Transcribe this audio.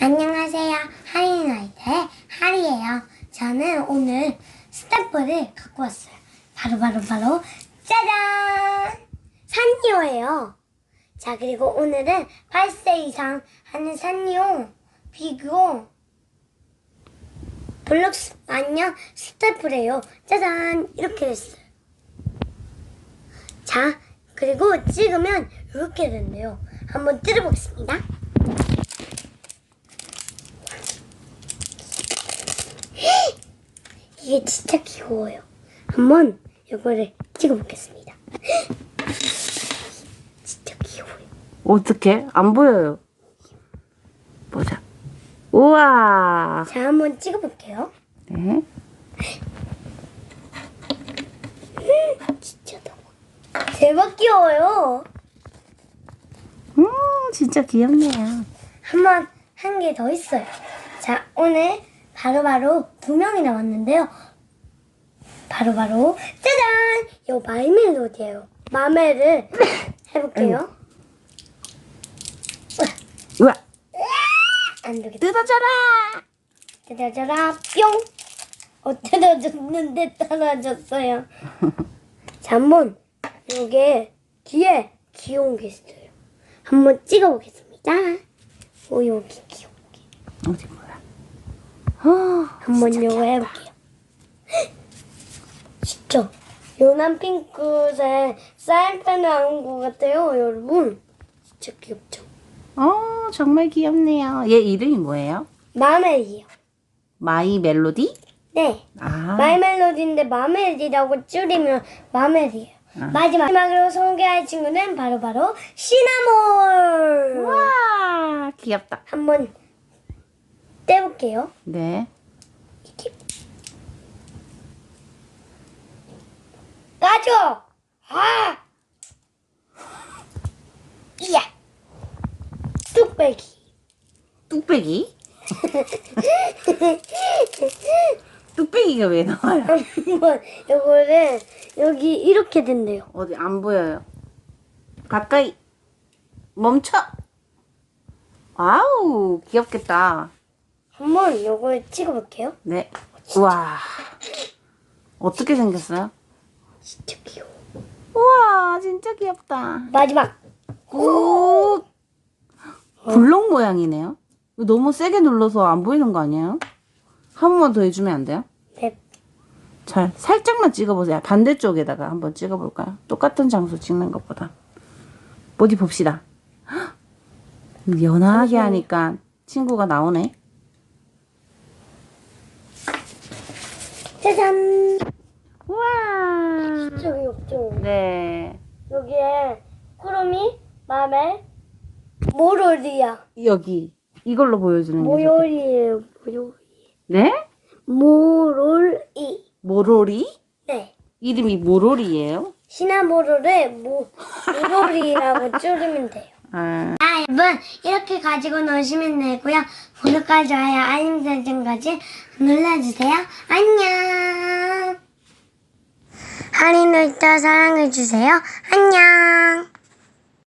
안녕하세요. 하리나이트의 하리예요. 저는 오늘 스탬프를 갖고 왔어요. 바로 바로 바로 짜잔! 산리오예요. 자 그리고 오늘은 8세 이상 하는 산리오 비교 블록스 안녕 스탬프래요. 짜잔 이렇게 됐어요. 자 그리고 찍으면 이렇게 된대요. 한번 뜯어보겠습니다. 이게 진짜 귀여워요. 한번 이거를 찍어보겠습니다. 진짜 귀여워요. 어떻게? 안 보여요. 보자. 우와. 자, 한번 찍어볼게요. 네. 진짜 너무 대박 귀여워요. 음, 진짜 귀엽네요. 한번 한 개 더 있어요. 자, 오늘 바로바로 두 명이 나왔는데요. 바로바로 짜잔! 요 마이 멜로디예요. 마멜을 해볼게요. 우와. 안 되겠다. 뜯어져라. 짜자자라 뿅! 어 뜯어졌는데 떨어졌어요. 자, 한번 요게 뒤에 귀여운 게 있어요. 한번 찍어보겠습니다. 오 여기 귀여운 게. 어디 뭐야? 어, 한번 요거 해볼게요. 진짜 연한 핑크색 사인펜을 나온 것 같아요, 여러분. 진짜 귀엽죠? 어, 정말 귀엽네요. 얘 이름이 뭐예요? 마멜이요. 마이 멜로디? 네. 아, 마이 멜로디인데 마멜이라고 줄이면 마멜이에요. 마지막으로 소개할 친구는 바로바로 시나몰. 우와, 귀엽다. 한번 떼볼게요. 네. 이렇게. 아. 이야. 뚝배기. 뚝배기? 뚝배기가 왜 나와요? 한번 요거를 여기 이렇게 된대요. 어디 안 보여요. 가까이 멈춰. 아우 귀엽겠다. 한번 요걸 찍어볼게요. 네. 우와. 어떻게 생겼어요? 진짜 귀여워. 우와 진짜 귀엽다. 마지막. 오. 블록 모양이네요. 너무 세게 눌러서 안 보이는 거 아니에요? 한 번만 더 해주면 안 돼요? 네. 잘 살짝만 찍어보세요. 반대쪽에다가 한번 찍어볼까요? 똑같은 장소 찍는 것보다. 어디 봅시다. 헉! 연하게 하니까 친구가 나오네. 짜잔. 우와. 진짜 귀엽죠? 네. 여기에 쿠로미, 마멜, 모로리야. 여기 이걸로 보여주는 게. 모요리예요. 모요리. 네? 모롤이. 모로리? 네. 이름이 모로리예요? 시나모로를 모, 모로리라고 줄이면 돼요. 아. 아, 여러분, 이렇게 가지고 노시면 되고요. 구독과 좋아요, 알림 설정까지 눌러주세요. 안녕. 할인을 더 사랑해주세요. 안녕.